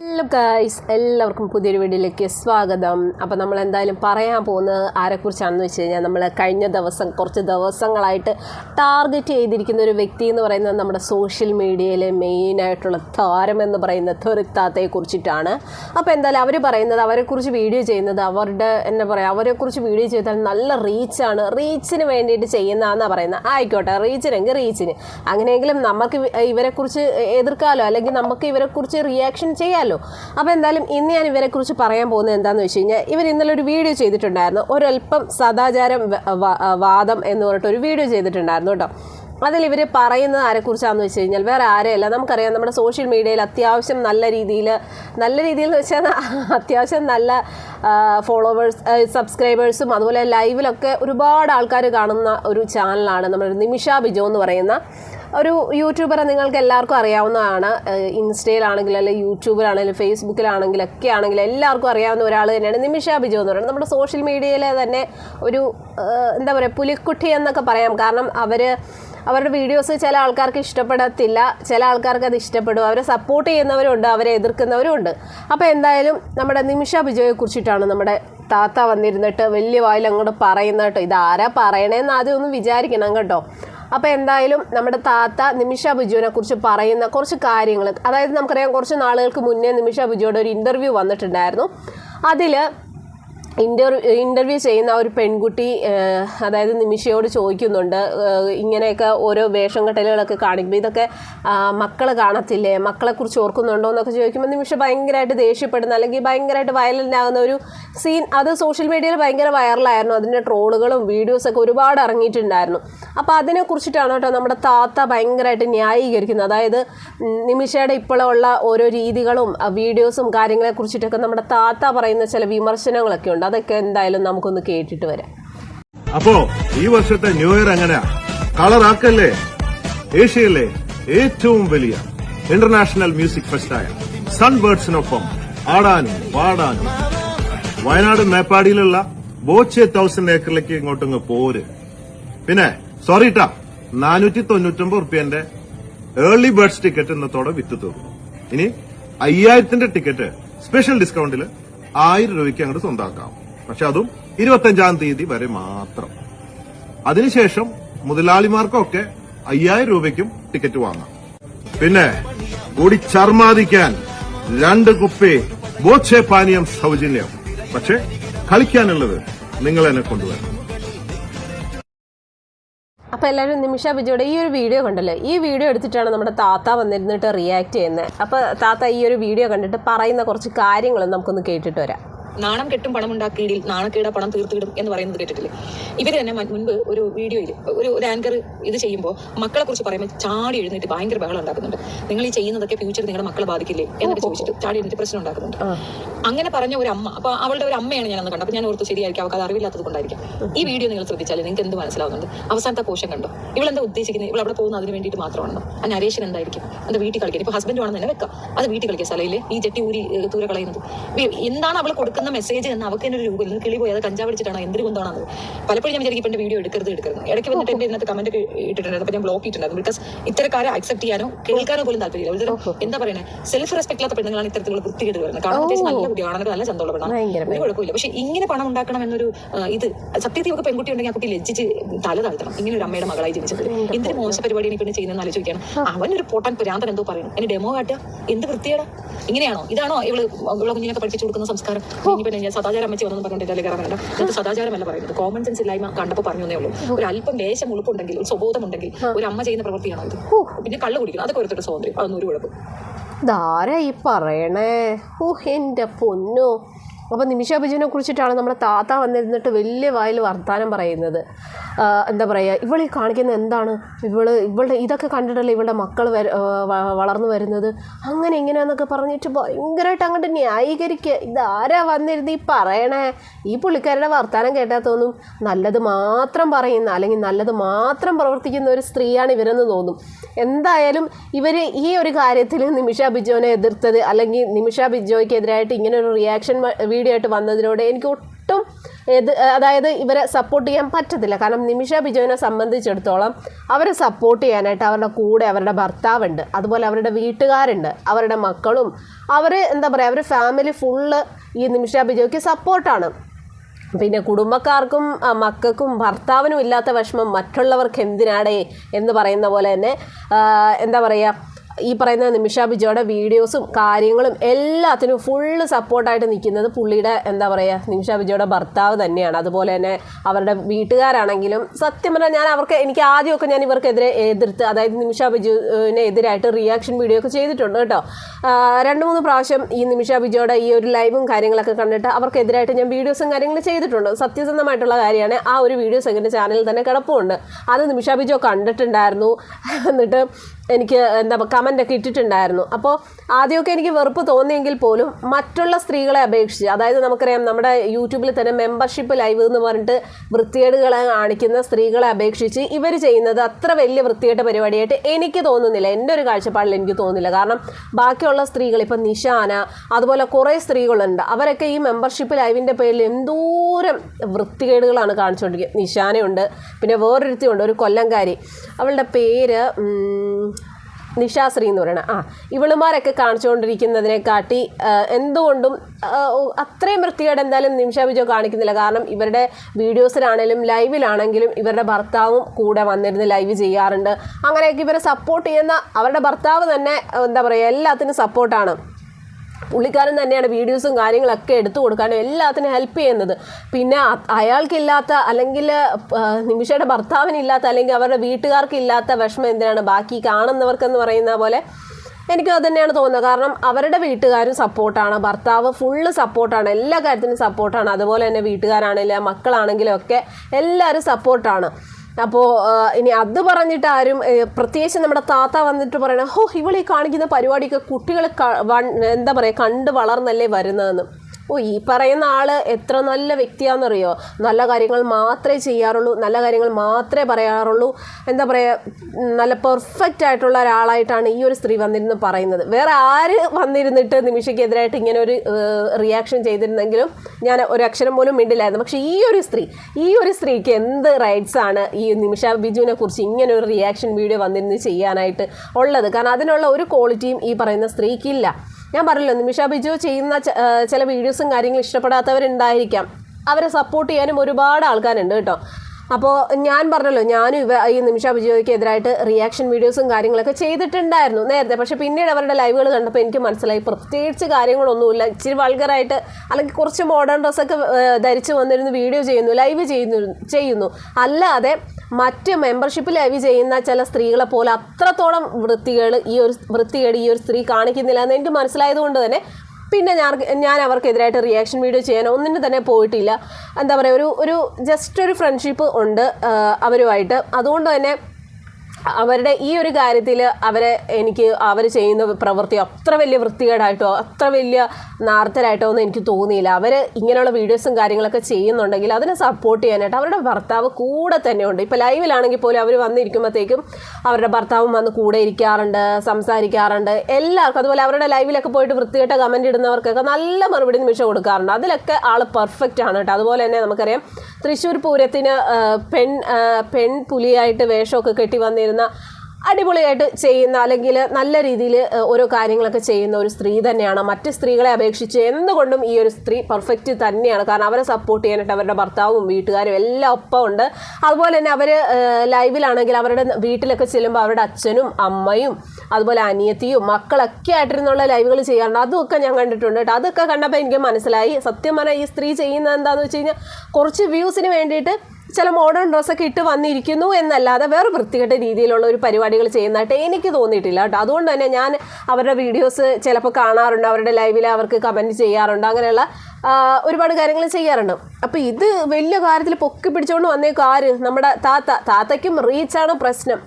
Hello guys എല്ലാവർക്കും പുതിയൊരു വീഡിയോയിലേക്ക് സ്വാഗതം. അപ്പോൾ നമ്മൾ എന്തായാലും പറയാൻ പോകുന്നത് ആരെക്കുറിച്ചാണെന്ന് വെച്ച് കഴിഞ്ഞാൽ നമ്മൾ കഴിഞ്ഞ ദിവസം കുറച്ച് ദിവസങ്ങളായിട്ട് ടാർഗറ്റ് ചെയ്തിരിക്കുന്ന ഒരു വ്യക്തി എന്ന് പറയുന്നത് നമ്മുടെ സോഷ്യൽ മീഡിയയിലെ മെയിനായിട്ടുള്ള താരം എന്ന് പറയുന്ന തെറിത്താത്തയെ കുറിച്ചിട്ടാണ്. അപ്പോൾ എന്തായാലും അവർ പറയുന്നത് അവരെക്കുറിച്ച് വീഡിയോ ചെയ്യുന്നത് അവരുടെ എന്താ പറയുക അവരെക്കുറിച്ച് വീഡിയോ ചെയ്താൽ നല്ല റീച്ചാണ് റീച്ചിന് വേണ്ടിയിട്ട് ചെയ്യുന്നതെന്നാണ് പറയുന്നത്. ആയിക്കോട്ടെ റീച്ചിനെങ്കിൽ റീച്ചിന് അങ്ങനെയെങ്കിലും നമുക്ക് ഇവരെക്കുറിച്ച് എതിർക്കാലോ അല്ലെങ്കിൽ നമുക്ക് ഇവരെക്കുറിച്ച് റിയാക്ഷൻ ചെയ്യാമല്ലോ അപ്പോൾ എന്തായാലും ഇന്ന് ഞാൻ ഇവരെക്കുറിച്ച് പറയാൻ പോകുന്നത് എന്താണെന്ന് വെച്ച് കഴിഞ്ഞാൽ ഇവർ ഇന്നലെ ഒരു വീഡിയോ ചെയ്തിട്ടുണ്ടായിരുന്നു. ഒരല്പം സദാചാരം വാദം എന്ന് പറഞ്ഞിട്ട് ഒരു വീഡിയോ ചെയ്തിട്ടുണ്ടായിരുന്നു കേട്ടോ. അതിൽ ഇവർ പറയുന്നത് ആരെക്കുറിച്ചാണെന്ന് വെച്ച് കഴിഞ്ഞാൽ വേറെ ആരെയല്ല. നമുക്കറിയാം നമ്മുടെ സോഷ്യൽ മീഡിയയിൽ അത്യാവശ്യം നല്ല രീതിയിൽ നല്ല രീതിയിൽ എന്ന് വെച്ചാൽ അത്യാവശ്യം നല്ല ഫോളോവേഴ്സ് സബ്സ്ക്രൈബേഴ്സും അതുപോലെ ലൈവിലൊക്കെ ഒരുപാട് ആൾക്കാർ കാണുന്ന ഒരു ചാനലാണ് നമ്മുടെ നിമിഷ ബിജോ എന്ന് പറയുന്ന ഒരു യൂട്യൂബറെ നിങ്ങൾക്ക് എല്ലാവർക്കും അറിയാവുന്നതാണ്. ഇൻസ്റ്റയിലാണെങ്കിലും അല്ലെങ്കിൽ യൂട്യൂബിലാണെങ്കിലും ഫേസ്ബുക്കിലാണെങ്കിലും ഒക്കെ ആണെങ്കിലും എല്ലാവർക്കും അറിയാവുന്ന ഒരാൾ തന്നെയാണ് നിമിഷ ബിജു എന്ന് പറയുന്നത്. നമ്മുടെ സോഷ്യൽ മീഡിയയിലെ തന്നെ ഒരു എന്താ പറയുക പുലിക്കുട്ടി എന്നൊക്കെ പറയാം. കാരണം അവർ അവരുടെ വീഡിയോസ് ചില ആൾക്കാർക്ക് ഇഷ്ടപ്പെടത്തില്ല. ചില ആൾക്കാർക്ക് അത് ഇഷ്ടപ്പെടും. അവരെ സപ്പോർട്ട് ചെയ്യുന്നവരുണ്ട്. അവരെ എതിർക്കുന്നവരുണ്ട് അപ്പോൾ എന്തായാലും നമ്മുടെ നിമിഷ ബിജോയെ കുറിച്ചിട്ടാണ് നമ്മുടെ താത്ത വന്നിരുന്നിട്ട് വലിയ വായിൽ അങ്ങോട്ട് പറയുന്നത് കേട്ടോ. ഇതാരാ പറയണേന്ന് ആദ്യം ഒന്ന് വിചാരിക്കണം കേട്ടോ. അപ്പോൾ എന്തായാലും നമ്മുടെ താത്ത നിമിഷ ബിജുവിനെ കുറിച്ച് പറയുന്ന കുറച്ച് കാര്യങ്ങൾ അതായത് നമുക്കറിയാം കുറച്ച് നാളുകൾക്ക് മുന്നേ നിമിഷ ബിജുവോട് ഒരു ഇന്റർവ്യൂ വന്നിട്ടുണ്ടായിരുന്നു. അതിൽ ഇന്റർ ഇന്റർവ്യൂ ചെയ്യുന്ന ഒരു പെൺകുട്ടി അതായത് നിമിഷയോട് ചോദിക്കുന്നുണ്ട്. ഇങ്ങനെയൊക്കെ ഓരോ വേഷം കെട്ടലുകളൊക്കെ കാണിക്കുമ്പോൾ ഇതൊക്കെ മക്കൾ കാണത്തില്ലേ? മക്കളെക്കുറിച്ച് ഓർക്കുന്നുണ്ടോ എന്നൊക്കെ ചോദിക്കുമ്പോൾ നിമിഷ ഭയങ്കരമായിട്ട് ദേഷ്യപ്പെടുന്ന അല്ലെങ്കിൽ ഭയങ്കരമായിട്ട് വയലന്റ് ആകുന്ന ഒരു സീൻ അത് സോഷ്യൽ മീഡിയയിൽ ഭയങ്കര വൈറലായിരുന്നു അതിന്റെ ട്രോളുകളും വീഡിയോസൊക്കെ ഒരുപാട് ഇറങ്ങിയിട്ടുണ്ടായിരുന്നു. അപ്പോൾ അതിനെക്കുറിച്ചിട്ടാണ് കേട്ടോ നമ്മുടെ താത്ത ഭയങ്കരമായിട്ട് ന്യായീകരിക്കുന്നത്. അതായത് നിമിഷയുടെ ഇപ്പോഴുള്ള ഓരോ രീതികളും വീഡിയോസും കാര്യങ്ങളെ കുറിച്ചിട്ടൊക്കെ നമ്മുടെ താത്ത പറയുന്ന ചില വിമർശനങ്ങളൊക്കെ ഉണ്ട്. അതൊക്കെ എന്തായാലും നമുക്കൊന്ന് കേട്ടിട്ട് വരാം. അപ്പോ ഈ വർഷത്തെ ന്യൂ ഇയർ എങ്ങനെയാ? കളറാക്കല്ലേ ഏഷ്യയിലെ ഏറ്റവും വലിയ ഇന്റർനാഷണൽ മ്യൂസിക് ഫെസ്റ്റായ സൺബേർഡ്സിനൊപ്പം ആടാനും പാടാനും വയനാട് മേപ്പാടിയിലുള്ള ബോച്ചെ തൗസൻഡ് ഏക്കറിലേക്ക് ഇങ്ങോട്ടങ്ങ് പോര്. പിന്നെ സോറി ട്ടാ നാനൂറ്റി തൊണ്ണൂറ്റൊമ്പത് റുപ്യന്റെ ഏർലി ബേർഡ്സ് ടിക്കറ്റ് ഇന്നത്തോടെ വിറ്റ് തീർന്നു. ഇനി അയ്യായിരത്തിന്റെ ടിക്കറ്റ് സ്പെഷ്യൽ ഡിസ്കൗണ്ടിൽ ആയിരം രൂപയ്ക്ക് അങ്ങോട്ട് സ്വന്തമാക്കാം പക്ഷെ അതും ഇരുപത്തഞ്ചാം തീയതി വരെ മാത്രം. അതിനുശേഷം മുതലാളിമാർക്കൊക്കെ അയ്യായിരം രൂപയ്ക്കും ടിക്കറ്റ് വാങ്ങാം. പിന്നെ കൂടി ചർമാദിക്കാൻ രണ്ട് കുപ്പി ബോച്ചെ പാനീയം സൗജന്യം. പക്ഷെ കളിക്കാനുള്ളത് നിങ്ങൾ എന്നെ കൊണ്ടുവരണം. അപ്പോൾ എല്ലാവരും നിമിഷ ബിജോയുടെ ഈ ഒരു വീഡിയോ കണ്ടല്ലോ? ഈ വീഡിയോ എടുത്തിട്ടാണ് നമ്മുടെ താത്ത വന്നിരുന്നിട്ട് റിയാക്ട് ചെയ്യുന്നത്. അപ്പോൾ താത്ത ഈ ഒരു വീഡിയോ കണ്ടിട്ട് പറയുന്ന കുറച്ച് കാര്യങ്ങളും നമുക്കൊന്ന് കേട്ടിട്ട് വരാം. നാണം കെട്ടും പണം ഉണ്ടാക്കിയിടിൽ നാണക്കേട പണം തീർത്തിടും എന്ന് പറയുന്നത് കേട്ടിട്ടില്ലേ? ഇവർ തന്നെ മുൻപ് ഒരു വീഡിയോയിൽ ഒരു ഒരു ആങ്കർ ഇത് ചെയ്യുമ്പോൾ മക്കളെ കുറിച്ച് പറയുമ്പോൾ ചാടി എഴുന്നേറ്റ് ഭയങ്കര ബഹളം ഉണ്ടാക്കുന്നുണ്ട്. നിങ്ങൾ ഈ ചെയ്യുന്നതൊക്കെ ഫ്യൂച്ചർ നിങ്ങളുടെ മക്കളെ ബാധിക്കില്ലേ? എന്നൊക്കെ ചോദിച്ചിട്ട് ചാടി എഴുന്നേറ്റ് പ്രശ്നം ഉണ്ടാക്കുന്നുണ്ട്. അങ്ങനെ പറഞ്ഞ ഒരു അമ്മ അപ്പൊ അവളുടെ ഒരു അമ്മയാണ് ഞാൻ അന്ന് കണ്ടത്. അപ്പൊ ഞാൻ ഓർത്ത് ശരിയായിരിക്കും അവൾക്ക് അത് അറിവില്ലാത്തത് കൊണ്ടായിരിക്കും. ഈ വീഡിയോ നിങ്ങൾ ശ്രദ്ധിച്ചാൽ നിങ്ങൾക്ക് എന്ത് മനസ്സിലാവുന്നുണ്ട്? അവസാനത്തെ പോഷൻ കണ്ടോ? ഇവൾ എന്താ ഉദ്ദേശിക്കുന്നത് ഇവൾ അവിടെ പോകുന്ന അതിന് വേണ്ടിയിട്ട് മാത്രമാണോ ആ നരേഷൻ എന്തായിരിക്കും? എന്താ വീട്ടിൽ കളിക്കാൻ? ഇപ്പൊ ഹസ്ബൻഡ് ആണെന്ന് തന്നെ വെക്കാം. അത് വീട്ടിൽ കളിക്കുക സ്ഥലയിലെ ഈ ജെട്ടി ഊരി ദൂരെ കളയുന്നത് എന്താണ് അവൾ കൊടുക്കുന്ന മെസ്സേജ് എന്ന് അവർക്ക് തന്നെ ഒരു രൂപം കിളി പോയി. അത് കഞ്ചാവ് അടിച്ചിട്ടാണ് എന്തൊരു കൊണ്ടാണത് പലപ്പോഴും ഞാൻ വിചാരിക്കും എന്റെ വീഡിയോ എടുക്കരുത് എടുക്കരുത്. ഇടയ്ക്ക് വന്നിട്ട് എന്റെ ഇന്നത്തെ കമന്റ് ഒക്കെ ഇട്ടിട്ടുണ്ടായിരുന്നു അപ്പൊ ഞാൻ ബ്ലോക്ക് ചെയ്തിട്ടുണ്ടായിരുന്നു. ബിക്കോസ് ഇത്തരക്കാരെ അക്സെപ്റ്റ് ചെയ്യാനോ കേൾക്കാനോ പോലും താല്പര്യമില്ല. ഒരു എന്താ പറയുന്നത് സെൽഫ് റെസ്പെക്ട് ഇല്ലാത്ത പെണ്ണുങ്ങളാണ് ഇത്തരത്തിലുള്ള വൃത്തികേട് വരുന്നത്. കാരണം അത്യാവശ്യം നല്ല കുട്ടിയാണ് നല്ല ചന്തമുള്ള പെണ്ണാണ് ഒരു കുഴപ്പമില്ല. പക്ഷെ ഇങ്ങനെ പണം ഉണ്ടാക്കണം എന്നൊരു ഇത് സത്യത്തിൽ ഒക്കെ പെൺകുട്ടി ഉണ്ടെങ്കിൽ ആ കുട്ടി ലജ്ജിച്ച് തല താഴ്ത്തണം. ഇങ്ങനെ ഒരു അമ്മയുടെ മകളായി ജനിച്ചത് എന്തൊരു മോശ പരിപാടിയാണ് പെണ്ണ് ചെയ്യുന്നതെന്ന് അവൻ ഒരു പൊട്ടൻ പുരാന്തൻ എന്തോ പറയുന്നു എന്നെ ഡെമോ കാട്ടുക എന്ത് വൃത്തിയേടാ ഇങ്ങനെയാണോ? ഇതാണോ ഇവൾ ഇവളെ കുഞ്ഞിനൊക്കെ പഠിപ്പിച്ചു കൊടുക്കുന്ന സംസ്കാരം? ഇനിയിപ്പോ ഞാൻ സദാചാരം അമ്മച്ചി ഒന്നും അല്ലെങ്കിൽ കയറാൻ ഇത് സദാചാരമല്ല പറയുന്നത്. കോമൺ സെൻസ് ഇല്ലായ്മ കണ്ടപ്പോൾ പറഞ്ഞു ഉള്ളൂ. ഒരു അല്പം ലേശം ഉളുപ്പുണ്ടെങ്കിൽ ഒരു സ്വബോധമുണ്ടെങ്കിൽ ഒരു അമ്മ ചെയ്യുന്ന പ്രവൃത്തിയാണോ ഇത്? പിന്നെ കള്ളു കുടിക്കണം. അതൊക്കെ ഒരുത്തൊരു സ്വാതന്ത്ര്യം. അതൊന്നും ഒരു കുഴപ്പം. ഇതാരാ ഈ പറയണേ? ഓ എന്റെ പൊന്നോ. അപ്പോൾ നിമിഷ കുറിച്ചിട്ടാണ് നമ്മുടെ താത്ത വന്നിരുന്നിട്ട് വലിയ വായിൽ വർത്തമാനം പറയുന്നത്. എന്താ പറയുക ഇവളീ കാണിക്കുന്ന എന്താണ്? ഇവൾ ഇവളുടെ ഇതൊക്കെ കണ്ടിട്ടല്ലേ ഇവളുടെ മക്കൾ വളർന്നു വരുന്നത്? അങ്ങനെ ഇങ്ങനെയാന്നൊക്കെ പറഞ്ഞിട്ട് ഭയങ്കരമായിട്ട് അങ്ങോട്ട് ന്യായീകരിക്കുക ഇതാരാ വന്നിരുന്ന് ഈ പറയണേ? ഈ പുള്ളിക്കാരുടെ വർത്തമാനം കേട്ടാൽ തോന്നും. നല്ലത് മാത്രം പറയുന്ന അല്ലെങ്കിൽ നല്ലത് മാത്രം പ്രവർത്തിക്കുന്ന ഒരു സ്ത്രീയാണ് ഇവരെന്ന് തോന്നും. എന്തായാലും ഇവർ ഈ ഒരു കാര്യത്തിൽ നിമിഷ ബിജോനെ എതിർത്തത് അല്ലെങ്കിൽ നിമിഷ ബിജോയ്ക്കെതിരായിട്ട് ഇങ്ങനെ ഒരു റിയാക്ഷൻ ആയിട്ട് വന്നതിനോട് എനിക്ക് ഒട്ടും ഏത് അതായത് ഇവരെ സപ്പോർട്ട് ചെയ്യാൻ പറ്റത്തില്ല. കാരണം നിമിഷ ബിജുവിനെ സംബന്ധിച്ചിടത്തോളം അവരെ സപ്പോർട്ട് ചെയ്യാനായിട്ട് അവരുടെ കൂടെ അവരുടെ ഭർത്താവുണ്ട്. അതുപോലെ അവരുടെ വീട്ടുകാരുണ്ട്. അവരുടെ മക്കളും. അവർ എന്താ പറയുക അവർ ഫാമിലി ഫുള്ള് ഈ നിമിഷ ബിജോയ്ക്ക് സപ്പോർട്ടാണ് പിന്നെ കുടുംബക്കാർക്കും മക്കൾക്കും ഭർത്താവിനും ഇല്ലാത്ത വിഷമം മറ്റുള്ളവർക്ക് എന്തിനാടേ എന്ന് പറയുന്ന പോലെ തന്നെ എന്താ പറയുക ഈ പറയുന്ന നിമിഷ ബിജോയുടെ വീഡിയോസും കാര്യങ്ങളും എല്ലാത്തിനും ഫുള്ള് സപ്പോർട്ടായിട്ട് നിൽക്കുന്നത് പുള്ളിയുടെ എന്താ പറയുക നിമിഷ ബിജോയുടെ ഭർത്താവ് തന്നെയാണ്. അതുപോലെ തന്നെ അവരുടെ വീട്ടുകാരാണെങ്കിലും സത്യം പറഞ്ഞാൽ ഞാൻ അവർക്ക് എനിക്ക് ആദ്യമൊക്കെ ഞാൻ ഇവർക്കെതിരെ എതിർത്ത് അതായത് നിമിഷ ബിജുവിനെ എതിരായിട്ട് റിയാക്ഷൻ വീഡിയോ ഒക്കെ ചെയ്തിട്ടുണ്ട് കേട്ടോ. രണ്ട് മൂന്ന് പ്രാവശ്യം ഈ നിമിഷ ബിജോയുടെ ഈ ഒരു ലൈവും കാര്യങ്ങളൊക്കെ കണ്ടിട്ട് അവർക്കെതിരായിട്ട് ഞാൻ വീഡിയോസും കാര്യങ്ങളും ചെയ്തിട്ടുണ്ട്. സത്യസന്ധമായിട്ടുള്ള കാര്യമാണ് ആ ഒരു വീഡിയോസ് എന്റെ ചാനലിൽ തന്നെ കിടപ്പുണ്ട്. അത് നിമിഷ ബിജോ കണ്ടിട്ടുണ്ടായിരുന്നു. എന്നിട്ട് എനിക്ക് എന്താ കമന്റ് ഒക്കെ ഇട്ടിട്ടുണ്ടായിരുന്നു. അപ്പോൾ ആദ്യമൊക്കെ എനിക്ക് വെറുപ്പ് തോന്നിയെങ്കിൽ പോലും മറ്റുള്ള സ്ത്രീകളെ അപേക്ഷിച്ച് അതായത് നമുക്കറിയാം നമ്മുടെ യൂട്യൂബിൽ തന്നെ മെമ്പർഷിപ്പ് ലൈവ് എന്ന് പറഞ്ഞിട്ട് വൃത്തികേടുകളെ കാണിക്കുന്ന സ്ത്രീകളെ അപേക്ഷിച്ച് ഇവർ ചെയ്യുന്നത് അത്ര വലിയ വൃത്തികെട്ട പരിപാടിയായിട്ട് എനിക്ക് തോന്നുന്നില്ല. എന്റെ ഒരു കാഴ്ചപ്പാടിൽ എനിക്ക് തോന്നുന്നില്ല. കാരണം ബാക്കിയുള്ള സ്ത്രീകൾ ഇപ്പം നിഷാന അതുപോലെ കുറേ സ്ത്രീകളുണ്ട്. അവരൊക്കെ ഈ മെമ്പർഷിപ്പ് ലൈവിന്റെ പേരിൽ എന്തോരം വൃത്തികേടുകളാണ് കാണിച്ചുകൊണ്ടിരിക്കുന്നത്. നിഷാനയുണ്ട് പിന്നെ വേറൊരുത്തിയുണ്ട് ഒരു കൊല്ലംകാരി. അവളുടെ പേര് നിഷാശ്രീ എന്ന് പറയണ. ആ ഇവളുമാരൊക്കെ കാണിച്ചുകൊണ്ടിരിക്കുന്നതിനെ കാട്ടി എന്തുകൊണ്ടും അത്രയും വൃത്തികേട് എന്തായാലും നിമിഷ ബിജോ കാണിക്കുന്നില്ല. കാരണം ഇവരുടെ വീഡിയോസിലാണെങ്കിലും ലൈവിലാണെങ്കിലും ഇവരുടെ ഭർത്താവും കൂടെ വന്നിരുന്ന് ലൈവ് ചെയ്യാറുണ്ട്. അങ്ങനെയൊക്കെ ഇവരെ സപ്പോർട്ട് ചെയ്യുന്ന അവരുടെ ഭർത്താവ് തന്നെ എന്താ പറയുക എല്ലാത്തിനും സപ്പോർട്ടാണ് പുള്ളിക്കാരൻ തന്നെയാണ് വീഡിയോസും കാര്യങ്ങളൊക്കെ എടുത്തു കൊടുക്കാനും എല്ലാത്തിനും ഹെൽപ്പ് ചെയ്യുന്നത്. പിന്നെ അയാൾക്കില്ലാത്ത അല്ലെങ്കിൽ നിമിഷയുടെ ഭർത്താവിനില്ലാത്ത അല്ലെങ്കിൽ അവരുടെ വീട്ടുകാർക്കില്ലാത്ത വിഷമം എന്തിനാണ്? ബാക്കി കാണുന്നവർക്കെന്ന് പറയുന്ന പോലെ എനിക്ക് അത് തന്നെയാണ് തോന്നുന്നത്. കാരണം അവരുടെ വീട്ടുകാരും സപ്പോർട്ടാണ്. ഭർത്താവ് ഫുള്ള് സപ്പോർട്ടാണ്. എല്ലാ കാര്യത്തിനും സപ്പോർട്ടാണ്. അതുപോലെ തന്നെ വീട്ടുകാരാണെങ്കിലും മക്കളാണെങ്കിലും ഒക്കെ എല്ലാവരും സപ്പോർട്ടാണ്. അപ്പോൾ ഇനി അത് പറഞ്ഞിട്ട് ആരും പ്രത്യേകിച്ച് നമ്മുടെ താത്ത വന്നിട്ട് പറയണം ഹോ ഇവളീ കാണിക്കുന്ന പരിപാടിയൊക്കെ കുട്ടികൾ എന്താ പറയുക കണ്ട് വളർന്നല്ലേ വരുന്നതെന്ന്. ഓ ഈ പറയുന്ന ആൾ എത്ര നല്ല വ്യക്തിയാണെന്നറിയോ? നല്ല കാര്യങ്ങൾ മാത്രമേ ചെയ്യാറുള്ളൂ നല്ല കാര്യങ്ങൾ മാത്രമേ പറയാറുള്ളൂ. എന്താ പറയുക നല്ല പെർഫെക്റ്റ് ആയിട്ടുള്ള ഒരാളായിട്ടാണ് ഈ ഒരു സ്ത്രീ വന്നിരുന്ന് പറയുന്നത്. വേറെ ആര് വന്നിരുന്നിട്ട് നിമിഷയ്ക്കെതിരായിട്ട് ഇങ്ങനെ ഒരു റിയാക്ഷൻ ചെയ്തിരുന്നെങ്കിലും ഞാൻ ഒരു അക്ഷരം പോലും മിണ്ടില്ലായിരുന്നു. പക്ഷേ ഈ ഒരു സ്ത്രീ ഈ ഒരു സ്ത്രീക്ക് എന്ത് റൈറ്റ്സ് ആണ് ഈ നിമിഷ ബിജുവിനെ കുറിച്ച് ഇങ്ങനെ ഒരു റിയാക്ഷൻ വീഡിയോ വന്നിരുന്ന് ചെയ്യാനായിട്ട് ഉള്ളത്? കാരണം അതിനുള്ള ഒരു ക്വാളിറ്റിയും ഈ പറയുന്ന സ്ത്രീക്കില്ല ഞാൻ പറഞ്ഞല്ലോ നിമിഷ ബിജു ചെയ്യുന്ന ചില വീഡിയോസും കാര്യങ്ങളും ഇഷ്ടപ്പെടാത്തവരുണ്ടായിരിക്കാം. അവരെ സപ്പോർട്ട് ചെയ്യാനും ഒരുപാട് ആൾക്കാരുണ്ട് കേട്ടോ. അപ്പോൾ ഞാൻ പറഞ്ഞല്ലോ ഞാനും ഇവ ഈ നിമിഷ ബിജോയ്ക്ക് എതിരായിട്ട് റിയാക്ഷൻ വീഡിയോസും കാര്യങ്ങളൊക്കെ ചെയ്തിട്ടുണ്ടായിരുന്നു നേരത്തെ. പക്ഷേ പിന്നീട് അവരുടെ ലൈവുകൾ കണ്ടപ്പോൾ എനിക്ക് മനസ്സിലായി പ്രത്യേകിച്ച് കാര്യങ്ങളൊന്നുമില്ല. ഇച്ചിരി വൾഗറായിട്ട് അല്ലെങ്കിൽ കുറച്ച് മോഡേൺ ഡ്രസ്സൊക്കെ ധരിച്ച് വന്നിരുന്ന് വീഡിയോ ചെയ്യുന്നു ലൈവ് ചെയ്യുന്നു ചെയ്യുന്നു. അല്ലാതെ മറ്റ് മെമ്പർഷിപ്പ് ലൈവ് ചെയ്യുന്ന ചില സ്ത്രീകളെ പോലെ അത്രത്തോളം വൃത്തികേട് ഈ ഒരു വൃത്തികേട് ഈ ഒരു സ്ത്രീ കാണിക്കുന്നില്ല എന്ന് എനിക്ക് മനസ്സിലായത് കൊണ്ട് തന്നെ പിന്നെ ഞാൻ ഞാൻ അവർക്കെതിരായിട്ട് റിയാക്ഷൻ വീഡിയോ ചെയ്യാൻ ഒന്നിനും തന്നെ പോയിട്ടില്ല. എന്താ പറയുക ഒരു ഒരു ജസ്റ്റ് ഒരു ഫ്രണ്ട്ഷിപ്പ് ഉണ്ട് അവരുമായിട്ട്. അതുകൊണ്ട് തന്നെ അവരുടെ ഈ ഒരു കാര്യത്തിൽ അവരെ എനിക്ക് അവർ ചെയ്യുന്ന പ്രവൃത്തി അത്ര വലിയ വൃത്തികേടായിട്ടോ അത്ര വലിയ നാർത്തരായിട്ടോ ഒന്നും എനിക്ക് തോന്നിയില്ല. അവർ ഇങ്ങനെയുള്ള വീഡിയോസും കാര്യങ്ങളൊക്കെ ചെയ്യുന്നുണ്ടെങ്കിൽ അതിനെ സപ്പോർട്ട് ചെയ്യാനായിട്ട് അവരുടെ ഭർത്താവ് കൂടെ തന്നെ ഉണ്ട്. ഇപ്പോൾ ലൈവിലാണെങ്കിൽ പോലും അവർ വന്നിരിക്കുമ്പോഴത്തേക്കും അവരുടെ ഭർത്താവും വന്ന് കൂടെ ഇരിക്കാറുണ്ട് സംസാരിക്കാറുണ്ട്. എല്ലാവർക്കും അതുപോലെ അവരുടെ ലൈവിലൊക്കെ പോയിട്ട് വൃത്തികെട്ട കമന്റ് ഇടുന്നവർക്കൊക്കെ നല്ല മറുപടി നിമിഷം കൊടുക്കാറുണ്ട്. അതിലൊക്കെ ആൾ പെർഫെക്റ്റ് ആണ് കേട്ടോ. അതുപോലെ തന്നെ നമുക്കറിയാം തൃശ്ശൂർ പൂരത്തിന് പെൺ പെൺ പുലിയായിട്ട് വേഷമൊക്കെ കെട്ടി വന്നിരുന്ന അടിപൊളിയായിട്ട് ചെയ്യുന്ന അല്ലെങ്കിൽ നല്ല രീതിയിൽ ഓരോ കാര്യങ്ങളൊക്കെ ചെയ്യുന്ന ഒരു സ്ത്രീ തന്നെയാണ്. മറ്റ് സ്ത്രീകളെ അപേക്ഷിച്ച് എന്തുകൊണ്ടും ഈ ഒരു സ്ത്രീ പെർഫെക്റ്റ് തന്നെയാണ്. കാരണം അവരെ സപ്പോർട്ട് ചെയ്യാനായിട്ട് അവരുടെ ഭർത്താവും വീട്ടുകാരും എല്ലാം ഒപ്പം ഉണ്ട്. അതുപോലെ തന്നെ അവർ ലൈവിലാണെങ്കിൽ അവരുടെ വീട്ടിലൊക്കെ ചെല്ലുമ്പോൾ അവരുടെ അച്ഛനും അമ്മയും അതുപോലെ അനിയത്തിയും മക്കളൊക്കെ ആയിട്ടിരുന്നുള്ള ലൈവുകൾ ചെയ്യാറുണ്ട്. അതൊക്കെ ഞാൻ കണ്ടിട്ടുണ്ട് കേട്ടോ. അതൊക്കെ കണ്ടപ്പോൾ എനിക്ക് മനസ്സിലായി. സത്യം പറഞ്ഞാൽ ഈ സ്ത്രീ ചെയ്യുന്നത് എന്താണെന്ന് വെച്ച് കഴിഞ്ഞാൽ കുറച്ച് വ്യൂസിന് വേണ്ടിയിട്ട് ചില മോഡേൺ ഡ്രസ്സൊക്കെ ഇട്ട് വന്നിരിക്കുന്നു എന്നല്ലാതെ വേറെ വൃത്തികെട്ട രീതിയിലുള്ള ഒരു പരിപാടികൾ ചെയ്യുന്നതായിട്ട് എനിക്ക് തോന്നിയിട്ടില്ല കേട്ടോ. അതുകൊണ്ട് തന്നെ ഞാൻ അവരുടെ വീഡിയോസ് ചിലപ്പോൾ കാണാറുണ്ട് അവരുടെ ലൈവിൽ അവർക്ക് കമന്റ് ചെയ്യാറുണ്ട് അങ്ങനെയുള്ള ഒരുപാട് കാര്യങ്ങൾ ചെയ്യാറുണ്ട്. അപ്പോൾ ഇത് വലിയ കാര്യത്തിൽ പൊക്കി പിടിച്ചുകൊണ്ട് വന്നേക്കും ആര്? നമ്മുടെ താത്ത. താത്തയ്ക്കും റീച്ചാണ് പ്രശ്നം.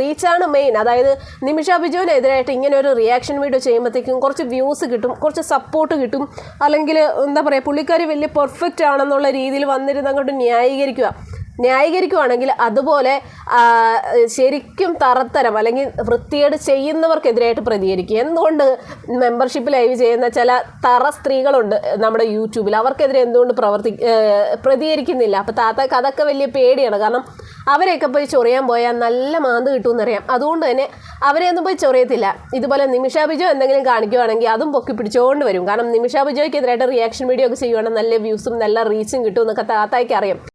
റീച്ചാണ് മെയിൻ അതായത് നിമിഷ ബിജുവിനെതിരായിട്ട് ഇങ്ങനെ ഒരു റിയാക്ഷൻ വീഡിയോ ചെയ്യുമ്പോഴത്തേക്കും കുറച്ച് വ്യൂസ് കിട്ടും കുറച്ച് സപ്പോർട്ട് കിട്ടും. അല്ലെങ്കിൽ എന്താ പറയുക പുള്ളിക്കാരി വലിയ പെർഫെക്റ്റ് ആണെന്നുള്ള രീതിയിൽ വന്നിരുന്ന് അങ്ങോട്ട് ന്യായീകരിക്കുക. ന്യായീകരിക്കുവാണെങ്കിൽ അതുപോലെ ശരിക്കും തറത്തരം അല്ലെങ്കിൽ വൃത്തികേട് ചെയ്യുന്നവർക്കെതിരായിട്ട് പ്രതികരിക്കുക. എന്തുകൊണ്ട് മെമ്പർഷിപ്പ് ലൈവ് ചെയ്യുന്ന ചില തറ സ്ത്രീകളുണ്ട് നമ്മുടെ യൂട്യൂബിൽ. അവർക്കെതിരെ എന്തുകൊണ്ട് പ്രവർത്തി പ്രതികരിക്കുന്നില്ല? അപ്പോൾ താത്തക്ക് അതൊക്കെ വലിയ പേടിയാണ്. കാരണം അവരെയൊക്കെ പോയി ചൊറിയാൻ പോയാൽ നല്ല മാന്ത് കിട്ടുമെന്നറിയാം. അതുകൊണ്ട് തന്നെ അവരെ ഒന്നും പോയി ചൊറിയത്തില്ല. ഇതുപോലെ നിമിഷ ബിജോ എന്തെങ്കിലും കാണിക്കുവാണെങ്കിൽ അതും പൊക്കി പിടിച്ചുകൊണ്ട് വരും. കാരണം നിമിഷ ബിജോയ്ക്കെതിരായിട്ട് റിയാക്ഷൻ വീഡിയോ ഒക്കെ ചെയ്യുവാണെങ്കിൽ നല്ല വ്യൂസും നല്ല റീച്ചും കിട്ടും എന്നൊക്കെ താത്തായ്ക്ക് അറിയാം.